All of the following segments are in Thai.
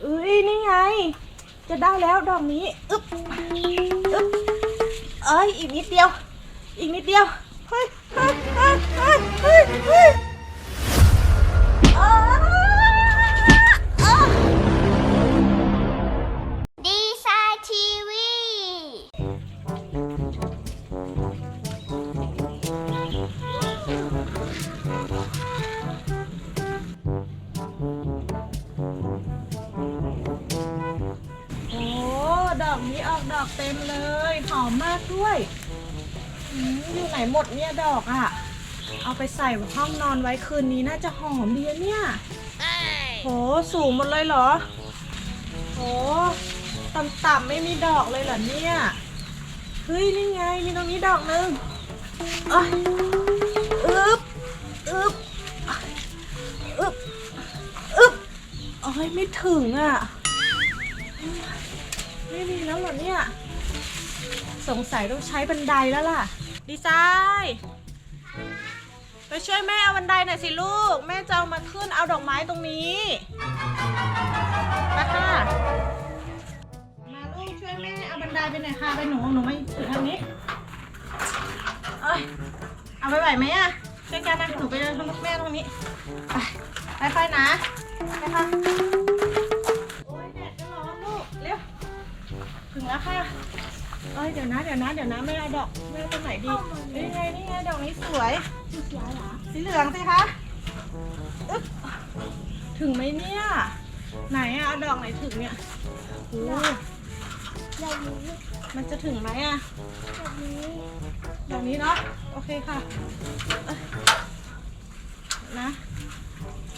เอ้ยนี่ไง จะได้แล้วดอกนี้อึ๊บอึ๊บเอ้ยอีกนิดเดียว อีกนิดเดียวเฮ้ยเฮ้ยเฮ้ยเฮ้ย อกนี้ออกดอกเต็มเลย หอมมากด้วยอืมอยู่ไหนหมดเนี่ยดอกอะ่ะ เอาไปใส่ห้องนอนไว้คืนนี้น่าจะหอมดีอะเนี่ยโหสูงหมดเลยเหรอโหต่ำๆไม่มีดอกเลยเหรอเนี่ยเฮ้ยนี่ไงมีตรงนี้ดอกหนึงเอ้ยอึ๊บอึ๊บอึ๊บอึ๊บโอ้ยไม่ถึงอะ ไม่มีแล้วเหรอเนี่ย สงสัยต้องใช้บันไดแล้วล่ะ ดีไซน์ไปช่วยแม่เอาบันไดหน่อยสิลูก แม่จะเอามาขึ้นเอาดอกไม้ตรงนี้มาค่ะ มาลูกช่วยแม่เอาบันไดไปหน่อยค่ะไปหนูหนูไมาถือทางนี้เอ้ยเอาไปไหวไหมอะช่วยกันนะหนูไปเดินทางแม่ตรงนี้ ไปไปๆนะไปค่ะ ค่ะเอ้ยเดี๋ยวนะเดี๋ยวนะเดี๋ยวนะไม่เอาดอกไม่เอาตัวไหนดีนี่ไงนี่ไงดอกนี้สวยสีเหรอสีเหลืองสิคะอึ๊บถึงไหมเนี่ย ไหนอะเอาดอกไหนถึงเนี่ยโอ้ดอกนี้มันจะถึงไหมอะดอกนี้ดอกนี้เนาะโอเคค่ะนะ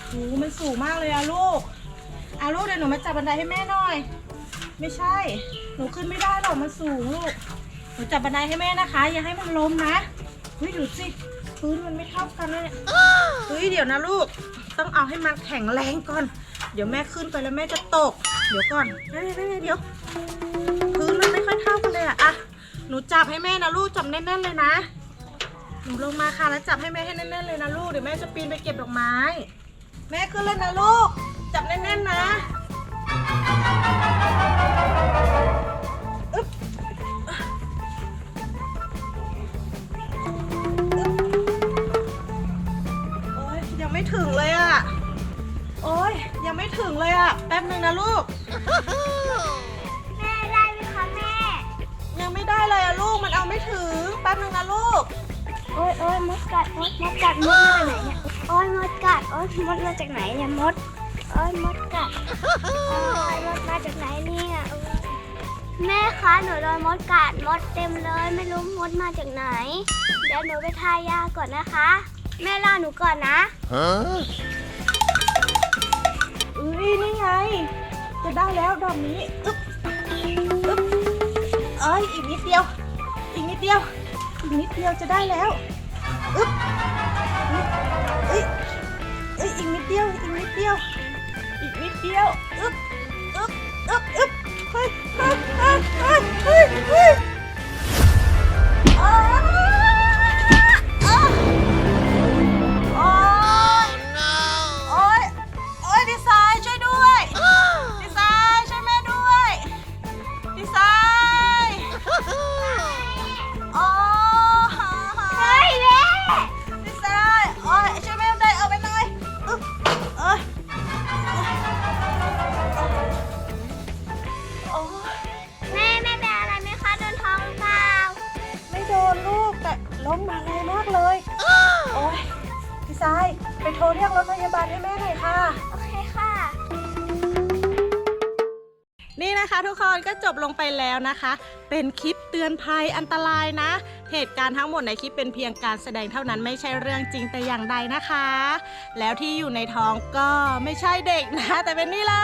โอ้มันสูงมากเลยอะลูกอาลูกเดี๋ยวหนูมาจับบันไดให้แม่หน่อย ไม่ใช่ หนูขึ้นไม่ได้หรอกมันสูงลูก หนูจับบันไดให้แม่นะคะ อย่าให้มันล้มนะเฮ้ยดูสิพื้นมันไม่เท่ากันเลยเนี่เฮ้ยเดี๋ยวนะลูก ต้องเอาให้มันแข็งแรงก่อน เดี๋ยวแม่ขึ้นไปแล้วแม่จะตก เดี๋ยวก่อนนั่นๆๆเดี๋ยวพื้นมันไม่ค่อยเท่ากันเลยอะอะหนูจับให้แม่นะลูกจับแน่นๆเลยนะหนูลงมาค่ะแล้วจับให้แม่ให้แน่นๆเลยนะลูกเดี๋ยวแม่จะปีนไปเก็บดอกไม้ แม่ขึ้นเลยนะลูก จับแน่นๆนะ ยยังไม่ถึงเลยอะแป๊บนึงนะลูก แม่ได้ไหมคะแม่ ยังไม่ได้เลยอะลูก มันเอาไม่ถึง แป๊บนึงนะลูก โอ้ยโอ้ยมดกัดมดมดกัดมดมาจากไหนเนี่ยโอ้ยมดกัดโอ้ยมดมาจากไหนเนี่ยมดโอ้ยมดกัดโอ้ยมดมาจากไหนเนี่ยโอ๊ยแม่คะหนูโดนมดกัดมดเต็มเลย ไม่รู้มดมาจากไหน เดี๋ยวหนูไปทายาก่อนนะคะ แม่รอหนูก่อนนะ Huh? จะได้แล้วดอกนี้อึ๊บอึ๊บเอ้ยอีกนิดเดียว อีกนิดเดียว อีกนิดเดียวจะได้แล้วอึ๊บอึ๊บเอ้ยเอ้ยอีกนิดเดียว อีกนิดเดียว อีกนิดเดียวอึ๊บอึ๊บอึ๊บอึ๊บ ไซน์ไปโทรเรียกรถพยาบาลให้แม่หน่อยค่ะ นี่นะคะทุกคนก็จบลงไปแล้วนะคะ เป็นคลิปเตือนภัยอันตรายนะ เหตุการณ์ทั้งหมดในคลิปเป็นเพียงการแสดงเท่านั้นไม่ใช่เรื่องจริงแต่อย่างใดนะคะ แล้วที่อยู่ในท้องก็ไม่ใช่เด็กนะ แต่เป็นนี่เล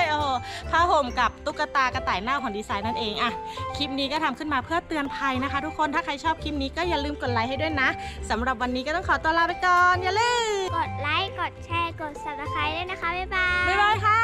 ยโอ้โหผ้าห่มกับตุ๊กตากระต่ายหน้าของดีไซน์นั่นเองอะคลิปนี้ก็ทำขึ้นมาเพื่อเตือนภัยนะคะ ทุกคนถ้าใครชอบคลิปนี้ก็อย่าลืมกดไลค์ให้ด้วยนะสำหรับวันนี้ก็ต้องขอตัวลาไปก่อนอย่าลืมกดไลค์กดแชร์กด subscribe ด้วยนะคะบ๊ายบายบ๊ายบายค่ะ